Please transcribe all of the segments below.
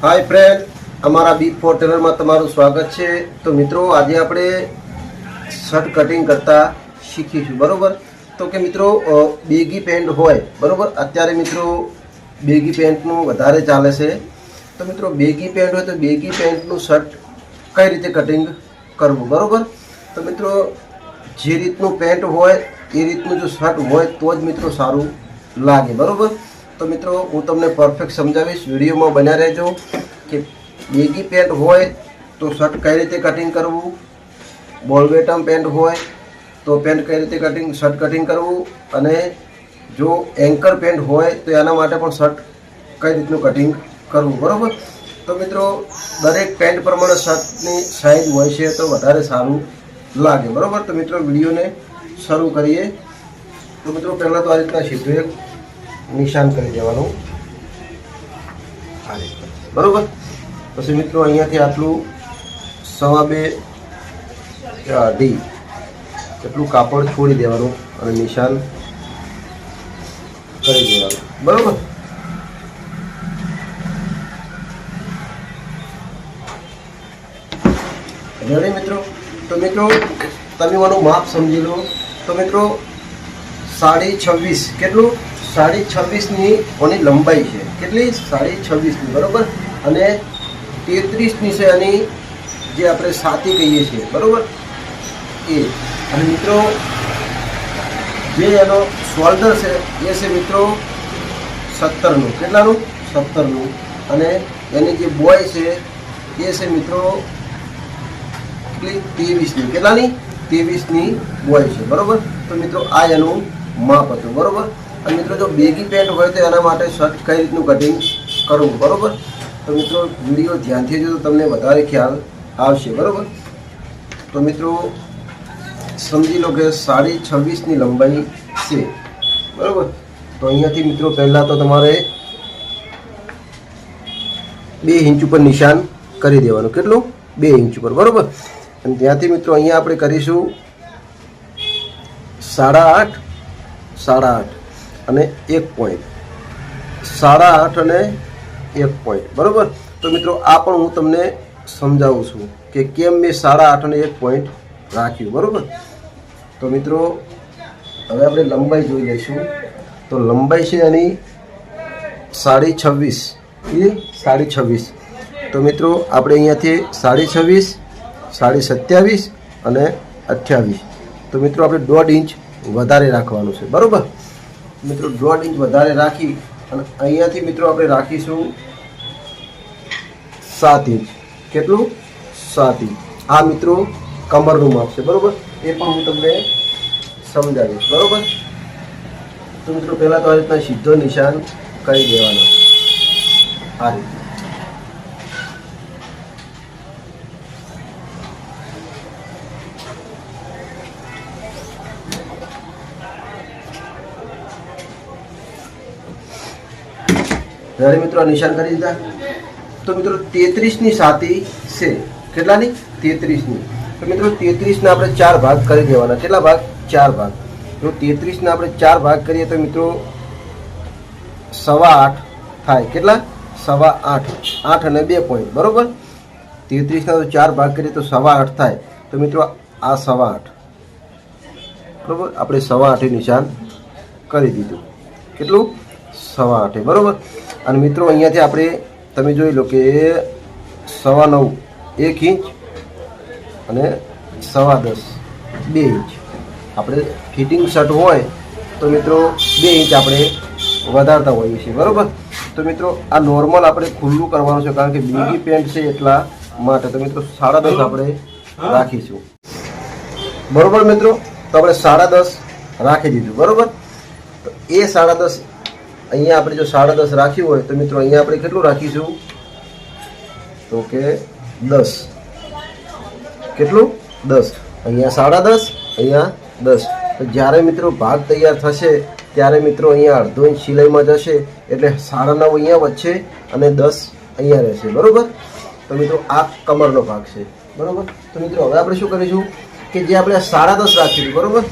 હાય friend અમારા બી four ટેલરમાં તમારું સ્વાગત છે. તો મિત્રો, આજે આપણે શર્ટ કટિંગ કરતા શીખીશું, બરાબર? તો કે મિત્રો બેગી પેન્ટ હોય, બરાબર? અત્યારે મિત્રો બેગી પેન્ટનું વધારે ચાલે છે. તો મિત્રો બેગી પેન્ટ હોય તો બેગી પેન્ટનું શર્ટ કઈ રીતે કટિંગ કરવું, બરાબર? તો મિત્રો, જે રીતનું પેન્ટ હોય, એ રીતનું જો શર્ટ હોય, તો જ મિત્રો સારું લાગે, બરોબર? તો મિત્રો, હું તમને પરફેક્ટ સમજાવીશ. વિડીયોમાં બન્યા રહેજો કે બેગી પેન્ટ હોય તો શર્ટ કઈ રીતે કટિંગ કરવું? બોલવેટમ પેન્ટ હોય તો પેન્ટ કઈ રીતે કટિંગ શર્ટ કટિંગ કરવું? અને જો એન્કર પેન્ટ હોય તો એના માટે પણ શર્ટ કઈ રીતનું કટિંગ કરવું? બરાબર? તો મિત્રો, દરેક પેન્ટ પ્રમાણે શર્ટની સાઇઝ હોય છે તો વધારે સારું લાગે. બરાબર? તો મિત્રો, વિડીયોને શરૂ કરીએ. તો મિત્રો, પહેલાં તો આ રીતના સીધું એક નિશાન કરી દેવાનું. બરોબર? પછી મિત્રો અહીંયાથી આટલું સવા બે અઢી એટલું કાપડ છોડી દેવાનું અને નિશાન કરી દેવાનું. બરોબર? રેડી મિત્રો? તો મિત્રો, તમે મારું માપ સમજી લો. તો મિત્રો, સાડી છવ્વીસ. કેટલું? સાડી છવ્વીસની ઓની લંબાઈ છે. કેટલી? સાડી છવ્વીસની, બરાબર? અને તેત્રીસની છે એની જે આપણે સાતી કહીએ છીએ, બરાબર? એ. અને મિત્રો, જે એનો શોલ્ડર છે, એ છે મિત્રો સત્તરનું. કેટલાનું? સત્તરનું. અને એની જે બોય છે, એ છે મિત્રો કેટલી? ત્રેવીસની. કેટલાની? ત્રેવીસની બોય છે, બરાબર? તો મિત્રો, આ એનું માપ હતું, બરોબર? અને મિત્રો જો બેગી પેન્ટ હોય તો એના માટે શર્ટ કઈ રીતનું કટિંગ કરવું? બરોબર? તો મિત્રો વીડિયો ધ્યાનથી જો તમને વધારે ખ્યાલ આવશે, બરોબર? તો મિત્રો સમજી લો કે સાડી છવ્વીસની લંબાઈ છે, બરોબર? તો અહીંયાથી મિત્રો પહેલાં તો તમારે બે ઇંચ ઉપર નિશાન કરી દેવાનું. કેટલું? બે ઇંચ ઉપર, બરોબર? અને ત્યાંથી મિત્રો અહીંયા આપણે કરીશું સાડા આઠ સાડા આઠ. અને એક પોઈન્ટ સાડા આઠ અને એક પોઈન્ટ બરાબર? તો મિત્રો, આ પણ હું તમને સમજાવું છું કે કેમ મેં સાડા આઠ અને એક પોઈન્ટ રાખ્યું. બરાબર? તો મિત્રો, હવે આપણે લંબાઈ જોઈ લઈશું. તો લંબાઈ છે એની સાડી છવ્વીસ. એ સાડી છવ્વીસ. તો મિત્રો, આપણે અહીંયાથી સાડી છવ્વીસ, સાડી સત્યાવીસ અને અઠ્યાવીસ. તો મિત્રો, આપણે દોઢ ઇંચ વધારે રાખવાનું છે. બરોબર? મિત્રો, દોઢ ઇંચ વધારે રાખી અને અહીંયાથી મિત્રો આપણે રાખીશું સાત ઇંચ. કેટલું? સાત ઇંચ. આ મિત્રો કમરનું માપ છે, બરાબર? એ પણ હું તમને સમજાવીશ, બરાબર? તો મિત્રો, પહેલાં તો આ રીતના સીધો નિશાન કરી દેવાનો. આ રીતે. જ્યારે મિત્રો નિશાન કરી દીધા. તો મિત્રો તેત્રીસની સાતી છે. કેટલાની? તેત્રીસની. તો મિત્રો તેત્રીસના આપણે ચાર ભાગ કરી દેવાના. કેટલા ભાગ? ચાર ભાગ. જો તેત્રીસના આપણે ચાર ભાગ કરીએ તો મિત્રો સવા આઠ થાય. કેટલા? સવા આઠ. આઠ અને બે પોઈન્ટ બરાબર? તેત્રીસના તો ચાર ભાગ કરીએ તો સવા આઠ થાય. તો મિત્રો આ સવા આઠ. બરાબર? આપણે સવા આઠે નિશાન કરી દીધું. કેટલું? સવા આઠે. બરોબર? અને મિત્રો અહીંયાથી આપણે તમે જોઈ લો કે સવા નવ એક ઇંચ અને સવા દસ બે ઇંચ. આપણે ફિટિંગ શર્ટ હોય તો મિત્રો બે ઇંચ આપણે વધારતા હોઈએ છીએ. બરાબર? તો મિત્રો આ નોર્મલ આપણે ખુલ્લું કરવાનું છે કારણ કે બીજી પેન્ટ છે એટલા માટે. તો મિત્રો સાડા દસ આપણે રાખીશું. બરાબર મિત્રો? તો આપણે સાડા દસ રાખી દીધું. બરાબર? તો એ સાડા દસ અહીંયા આપણે જો સાડા દસ રાખ્યું હોય, તો મિત્રો અહીંયા આપણે કેટલું રાખીશું? તો કે દસ. કેટલું? દસ. અહીંયા સાડા દસ, અહીંયા દસ. તો જ્યારે મિત્રો ભાગ તૈયાર થશે, ત્યારે મિત્રો અહીંયા અડધો ઇંચ સિલાઈમાં જશે, એટલે સાડા નવ અહીંયા વચ્ચે અને દસ અહીંયા રહેશે. બરાબર? તો મિત્રો આ કમરનો ભાગ છે. બરાબર? તો મિત્રો હવે આપણે શું કરીશું? કે જે આપણે સાડા દસ રાખી બરાબર?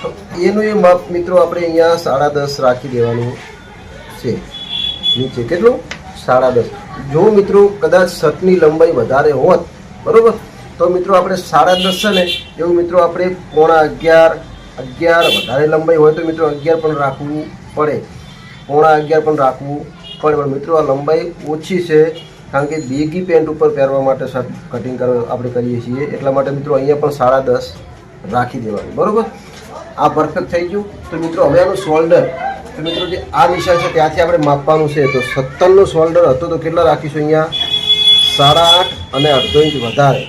તો એનું એ માપ મિત્રો આપણે અહીંયા સાડા દસ રાખી દેવાનું. છે. નીચે કેટલું? સાડા દસ. જો મિત્રો કદાચ શર્ટની લંબાઈ વધારે હોત, બરાબર? તો મિત્રો આપણે સાડા દસ છે ને, એવું મિત્રો આપણે પોણા અગિયાર અગિયાર વધારે લંબાઈ હોય તો મિત્રો અગિયાર પણ રાખવું પડે. પોણા અગિયાર પણ રાખવું પડે. પણ મિત્રો આ લંબાઈ ઓછી છે, કારણ કે બેગી પેન્ટ ઉપર પહેરવા માટે શર્ટ કટિંગ આપણે કરીએ છીએ. એટલા માટે મિત્રો અહીંયા પણ સાડા દસ રાખી દેવાનું. બરોબર? આ પરફેક્ટ થઈ ગયું. તો મિત્રો હવે આનું શોલ્ડર મિત્રો જે આ નિશાન છે ત્યાંથી આપણે માપવાનું છે, તો સત્તરનો શોલ્ડર હતો તો કેટલા રાખીશું અહીંયા? સાડા આઠ અને અડધો ઇંચ વધારે.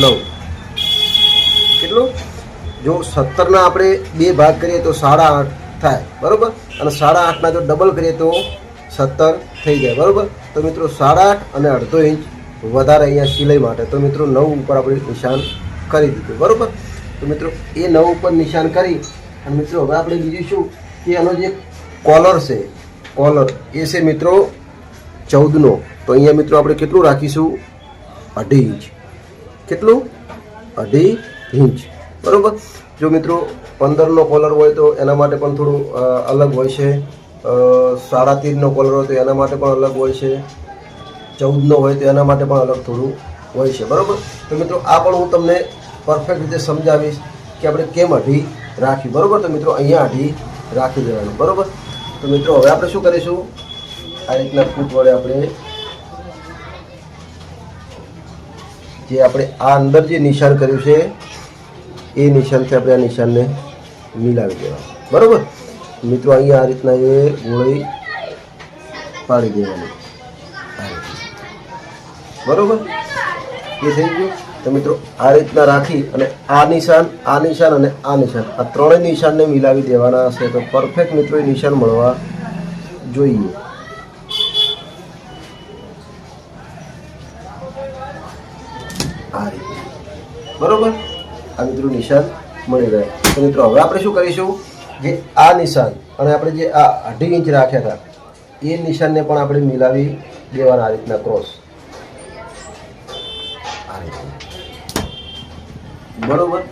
નવ. કેટલું? જો સત્તરના આપણે બે ભાગ કરીએ તો સાડા આઠ થાય, બરાબર? અને સાડા આઠના જો ડબલ કરીએ તો સત્તર થઈ જાય, બરાબર? તો મિત્રો સાડા આઠ અને અડધો ઇંચ વધારે અહીંયા સિલાઈ માટે. તો મિત્રો નવ ઉપર આપણે નિશાન કરી દીધું, બરાબર? તો મિત્રો એ નવ ઉપર નિશાન કરી, અને મિત્રો હવે આપણે બીજું શું? કે એનો જે કોલર છે કોલર એ છે મિત્રો ચૌદનો. તો અહીંયા મિત્રો આપણે કેટલું રાખીશું? અઢી ઇંચ. કેટલું? અઢી ઇંચ. બરાબર? જો મિત્રો પંદરનો કોલર હોય તો એના માટે પણ થોડું અલગ હોય છે. સાડા તેરનો કોલર હોય તો એના માટે પણ અલગ હોય છે. ચૌદનો હોય તો એના માટે પણ અલગ થોડું હોય છે. બરાબર? તો મિત્રો આ પણ હું તમને પરફેક્ટ રીતે સમજાવીશ કે આપણે કેમ અઢી રાખ્યું બરાબર? તો મિત્રો અહીંયા અઢી રાખી દેવાનું, બરોબર? તો મિત્રો, હવે આપણે શું કરીશું? આ રીતના ફૂટ વડે આપણે જે આપણે આ અંદર જે નિશાન કર્યું છે, એ નિશાનથી આપણે આ નિશાનને મિલાવી દેવાનું, બરોબર? મિત્રો, અહીંયા આ રીતના એ ગોળી પાડી દેવાની. બરાબર? એ થઈ ગયું? તો મિત્રો, આ રીતના રાખી અને આ નિશાન આ નિશાન અને આ નિશાન, આ ત્રણેય નિશાનને મિલાવી દેવાના હશે. તો પરફેક્ટ મિત્રો, એ નિશાન મળવા જોઈએ. આ રીતે. બરોબર? આ મિત્રો નિશાન મળી રહે. તો મિત્રો, હવે આપણે શું કરીશું? જે આ નિશાન અને આપણે જે આ અઢી ઇંચ રાખ્યા હતા, એ નિશાનને પણ આપણે મિલાવી દેવાના આ રીતના ક્રોસ બરોબર?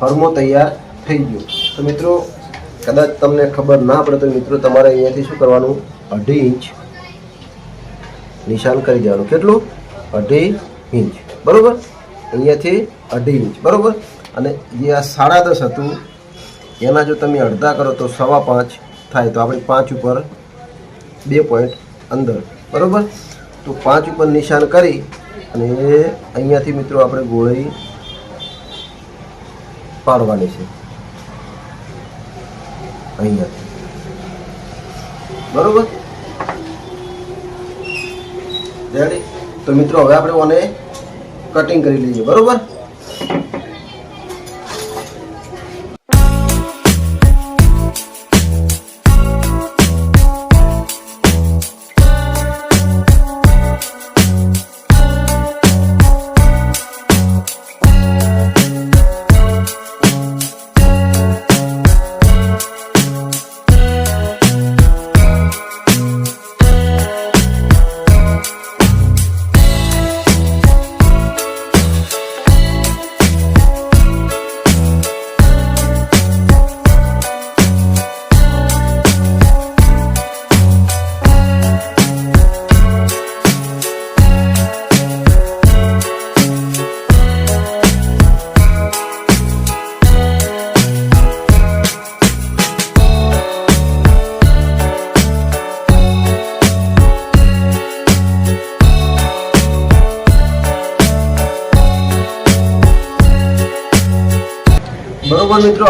ફર્મો તૈયાર થઈ ગયો. તો મિત્રો, કદાચ તમને ખબર ના પડે તો મિત્રો, તમારે અહીંયાથી શું કરવાનું? અઢી ઇંચ નિશાન કરી દેવાનું. કેટલું? અઢી ઇંચ. બરોબર? અહીંયાથી અઢી ઇંચ. બરોબર? અને જે આ સાડા દસ હતું, એના જો તમે અડધા કરો તો સવા પાંચ થાય. તો આપણે પાંચ ઉપર બે પોઈન્ટ અંદર. બરાબર? તો પાંચ ઉપર નિશાન કરી અને અહીંયાથી મિત્રો આપણે ગોળી પાડવાની છે. અહીંયાથી. બરોબર? રેડી તો મિત્રો, હવે આપણે ઓને કટિંગ કરી લઈએ. બરોબર?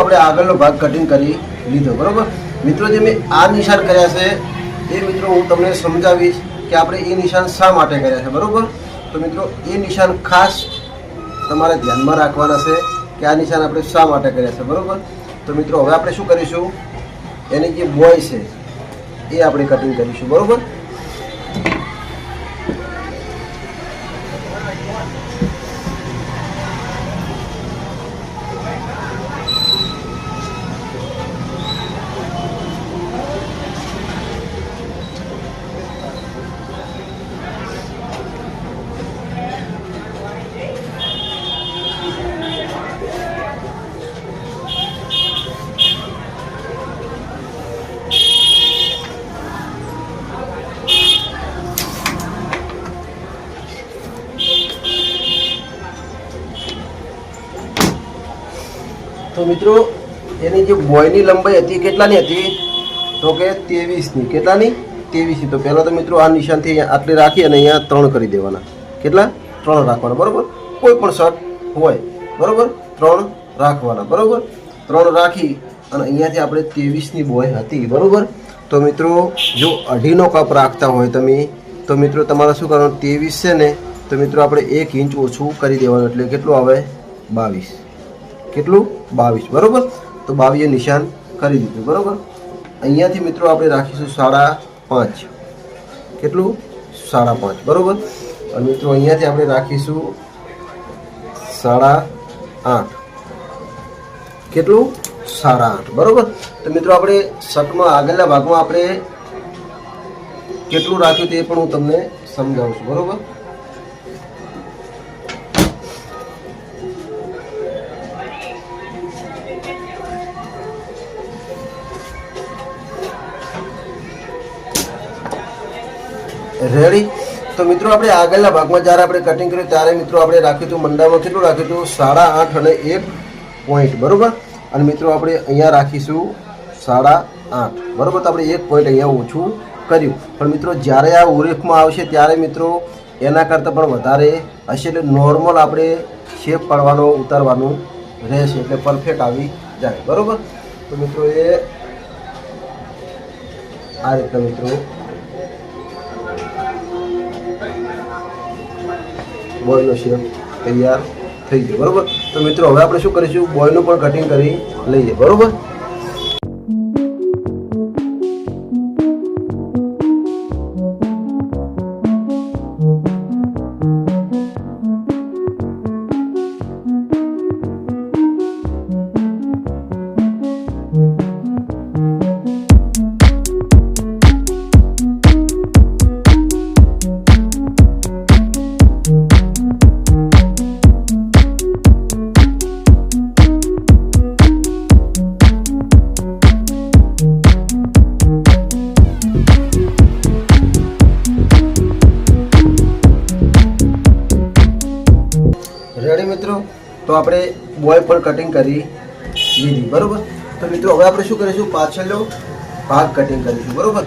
આપણે આગળનો ભાગ કટિંગ કરી લીધો, બરોબર? મિત્રો, જે મેં આ નિશાન કર્યા છે, એ મિત્રો હું તમને સમજાવીશ કે આપણે એ નિશાન શા માટે કર્યા છે, બરાબર? તો મિત્રો, એ નિશાન ખાસ તમારે ધ્યાનમાં રાખવાના છે કે આ નિશાન આપણે શા માટે કર્યા છે, બરાબર? તો મિત્રો, હવે આપણે શું કરીશું? એની જે બોય છે, એ આપણે કટિંગ કરીશું, બરોબર? તો મિત્રો, એની જે બોયની લંબાઈ હતી કેટલાની હતી? તો કે ત્રેવીસની. કેટલાની? ત્રેવીસની. તો પહેલાં તો મિત્રો આ નિશાનથી આટલી રાખી અને અહીંયા ત્રણ કરી દેવાના. કેટલા? ત્રણ રાખવાના. બરાબર? કોઈ પણ શર્ટ હોય. બરાબર? ત્રણ રાખવાના. બરાબર? ત્રણ રાખી અને અહીંયાથી આપણે ત્રેવીસની બોય હતી. બરાબર? તો મિત્રો, જો અઢીનો કપ રાખતા હોય તમે, તો મિત્રો તમારે શું કરવાનું? ત્રેવીસ છે ને, તો મિત્રો આપણે એક ઇંચ ઓછું કરી દેવાનું. એટલે કેટલું આવે? બાવીસ. કેટલું? બાવીસ. બરાબર? તો બાવીએ નિશાન કરી દીધું. બરાબર? અહીંયાથી મિત્રો આપણે રાખીશું સાડા પાંચ. કેટલું? સાડા પાંચ. બરાબર? અને મિત્રો અહીંયાથી આપણે રાખીશું સાડા આઠ. કેટલું? સાડા આઠ. બરાબર? તો મિત્રો આપણે શર્ટમાં આગળના ભાગમાં આપણે કેટલું રાખ્યું તે પણ હું તમને સમજાવું છું. બરોબર? રેડી? તો મિત્રો આપણે આગળના ભાગમાં જ્યારે આપણે કટિંગ કર્યું, ત્યારે મિત્રો આપણે રાખ્યું હતું મંડામાં કેટલું રાખ્યું હતું? સાડા આઠ અને એક પોઈન્ટ બરાબર? અને મિત્રો આપણે અહીંયા રાખીશું સાડા આઠ. બરાબર? તો આપણે એક પોઈન્ટ અહીંયા ઓછું કર્યું. પણ મિત્રો જ્યારે આ ઉરેખમાં આવશે, ત્યારે મિત્રો એના કરતાં પણ વધારે હશે. એટલે નોર્મલ આપણે શેપ પાડવાનો, ઉતારવાનું રહેશે. એટલે પરફેક્ટ આવી જાય. બરાબર? તો મિત્રો એ આ રીતના મિત્રો બોયનો શેપ તૈયાર થઈ ગયો. બરાબર? તો મિત્રો, હવે આપણે શું કરીશું? બોયનું પણ કટિંગ કરી લઈએ. બરોબર? આપણે બોય પણ કટિંગ કરી લીધી બરાબર? તો મિત્રો, હવે આપણે શું કરીશું? પાછળનો ભાગ કટિંગ કરીશું, બરોબર?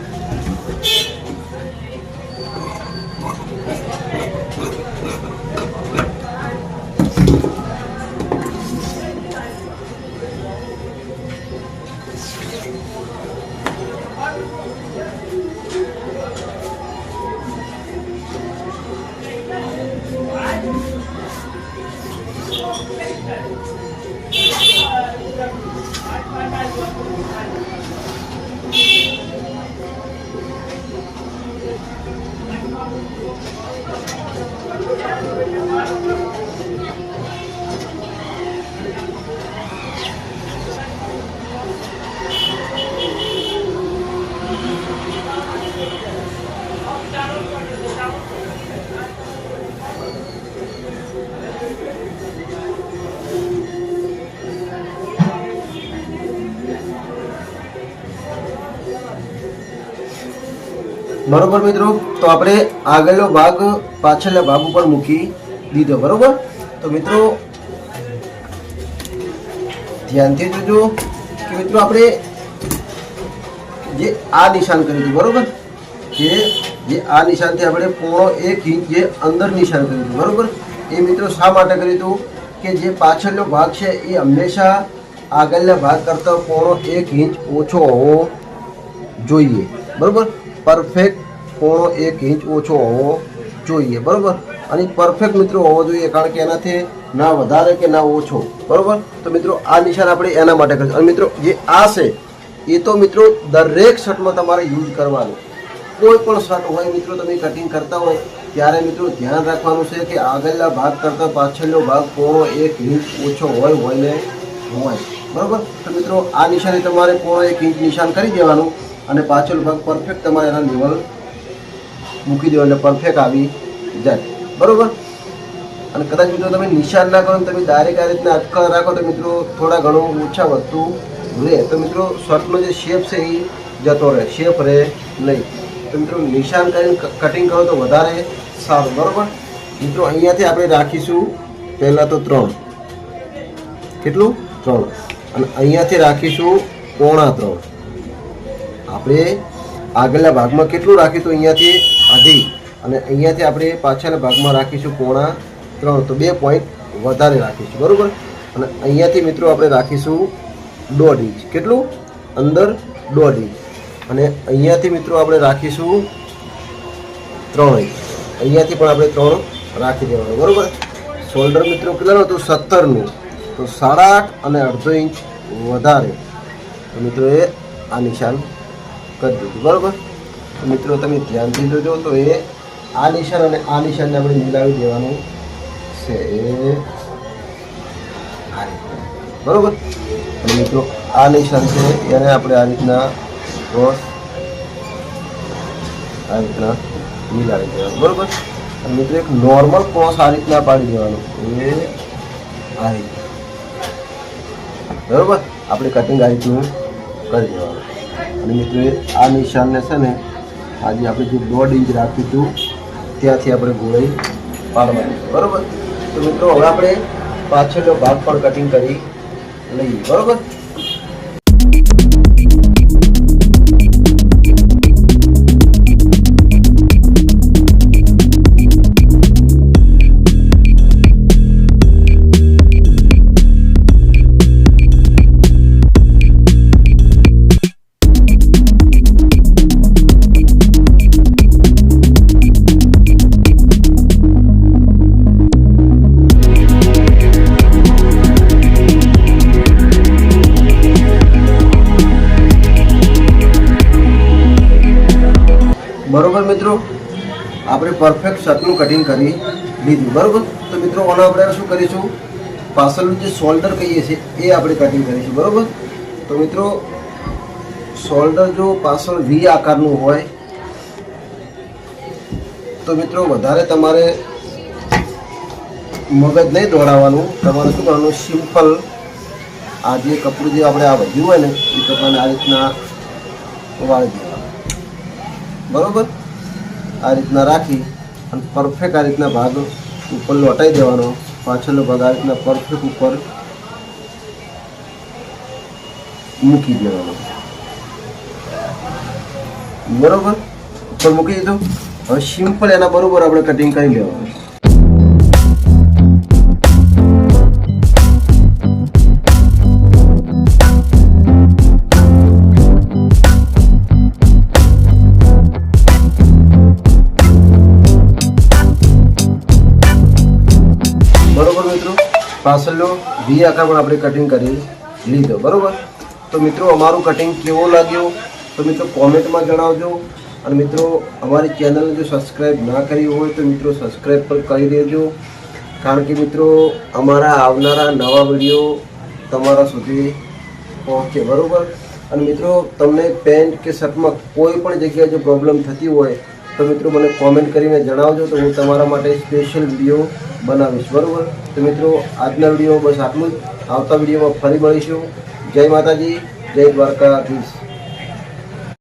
બરોબર મિત્રો? તો આપણે આગળનો ભાગ પાછળના ભાગ ઉપર મૂકી દીધો, બરોબર? તો મિત્રો, ધ્યાનથી જોજો કે મિત્રો આપણે જે આ નિશાન કર્યું હતું, બરોબર? જે જે આ નિશાનથી આપણે પોણો એક ઇંચ જે અંદર નિશાન કર્યું હતું, બરોબર? એ મિત્રો શા માટે કર્યું હતું? કે જે પાછળનો ભાગ છે એ હંમેશા આગળના ભાગ કરતાં પોણો એક ઇંચ ઓછો હોવો જોઈએ, બરોબર? પરફેક્ટ પોણો એક ઇંચ ઓછો હોવો જોઈએ, બરાબર? અને પરફેક્ટ મિત્રો હોવો જોઈએ કારણ કે એનાથી ના વધારે કે ના ઓછો, બરાબર? તો મિત્રો આ નિશાન આપણે એના માટે કરીશું. અને મિત્રો જે આ છે, એ તો મિત્રો દરેક શર્ટમાં તમારે યુઝ કરવાનું. કોઈ પણ શર્ટ હોય મિત્રો, તમે કટિંગ કરતા હોય, ત્યારે મિત્રો ધ્યાન રાખવાનું છે કે આગળના ભાગ કરતાં પાછળનો ભાગ પોણો એક ઇંચ ઓછો હોય હોય ને હોય. બરાબર? તો મિત્રો આ નિશાને તમારે પોણો એક ઇંચ નિશાન કરી દેવાનું. અને પાછળ ભાગ પરફેક્ટ તમારે એના લેવલ મૂકી દો એટલે પરફેક્ટ આવી જાય. બરાબર? અને કદાચ મિત્રો તમે નિશાન ના કરો તમે ડાયરેક્ટ આ રીતના અટકળ રાખો તો મિત્રો થોડા ઘણું ઓછા વધતું રહે. તો મિત્રો શર્ટનો જે શેપ છે એ જતો રહે. શેપ રહે નહીં. તો મિત્રો નિશાન કરીને કટિંગ કરો તો વધારે સારું. બરાબર? મિત્રો અહીંયાથી આપણે રાખીશું પહેલાં તો ત્રણ. કેટલું? ત્રણ. અને અહીંયાથી રાખીશું પોણા ત્રણ. આપણે આગળના ભાગમાં કેટલું રાખીશું? અહીંયાથી અઢી અને અહીંયાથી આપણે પાછળના ભાગમાં રાખીશું પોણા ત્રણ. તો બે પોઈન્ટ વધારે રાખીશું. બરાબર? અને અહીંયાથી મિત્રો આપણે રાખીશું દોઢ ઇંચ. કેટલું? અંદર દોઢ ઇંચ. અને અહીંયાથી મિત્રો આપણે રાખીશું ત્રણ ઇંચ. અહીંયાથી પણ આપણે ત્રણ રાખી દેવાનું. બરાબર? શોલ્ડર મિત્રો કેટલાનું હતું સત્તરનું. તો સાડા આઠ અને અડધો ઇંચ વધારે. તો મિત્રો એ આ નિશાન કરી દીધું બરાબર મિત્રો, તમે ધ્યાનથી જોજો તો એ આ નિશાન અને આ નિશાનને આપણે મિલાવી દેવાનું છે. એ આ બરાબર? અને મિત્રો, આ નિશાન છે, એને આપણે આ રીતના ક્રોસ આ રીતના મિલાવી દેવાનું, બરાબર? અને મિત્રો, એક નોર્મલ ક્રોસ આ રીતના પાડી દેવાનું. એ આ રીતે. બરાબર? આપણે કટિંગ આ રીતનું કરી દેવાનું. અને મિત્રો આ નિશાનને છે ને આજે આપણે જે દોઢ ઇંચ રાખ્યું હતું, ત્યાંથી આપણે ગોળાઈ પાડવાની. બરાબર? તો મિત્રો, હવે આપણે પાછળનો ભાગ પણ કટિંગ કરી લઈએ. બરાબર? બરોબર મિત્રો? આપણે પરફેક્ટ શર્ટનું કટિંગ કરી લીધું. બરોબર? તો મિત્રો આને આપણે શું કરીશું? પાછળનું જે શોલ્ડર કહીએ છીએ, એ આપણે કટિંગ કરીશું. બરોબર? તો મિત્રો શોલ્ડર જો પાછળ વી આકારનું હોય, તો મિત્રો, વધારે તમારે મગજ નહીં દોડાવવાનું. તમારે શું કરવાનું? સિમ્પલ આ જે કપડું જે આપણે આ વધ્યું હોય ને, એ કપડાને આ રીતના વાળી બરોબર? આ રીતના રાખી અને પરફેક્ટ આ રીતના ભાગ ઉપર લોટાઈ દેવાનો. પાછળનો ભાગ આ રીતના પરફેક્ટ ઉપર મૂકી દેવાનો. બરોબર? ઉપર મૂકી દીધું? હવે સિમ્પલ એના બરોબર આપણે કટિંગ કરી લેવાનું. પાછળનો વી આખા પણ આપણે કટિંગ કરી લીધો, બરાબર? તો મિત્રો, અમારું કટિંગ કેવો લાગ્યો? તો મિત્રો, કોમેન્ટમાં જણાવજો. અને મિત્રો, અમારી ચેનલને જો સબસ્ક્રાઈબ ના કરી હોય તો મિત્રો સબસ્ક્રાઈબ પણ કરી દેજો. કારણ કે મિત્રો, અમારા આવનારા નવા વીડિયો તમારા સુધી પહોંચે, બરાબર? અને મિત્રો, તમને પેન્ટ કે શર્ટમાં કોઈ પણ જગ્યાએ જો પ્રોબ્લેમ થતી હોય, તો મિત્રો, મને કોમેન્ટ કરીને જણાવજો તો હું તમારા માટે સ્પેશિયલ વીડિયો બનાવીશ, બરાબર? તો મિત્રો, આજના વીડિયો બસ આટલું જ. આવતા વિડીયોમાં ફરી મળીશું. જય માતાજી, જય દ્વારકાધીશ.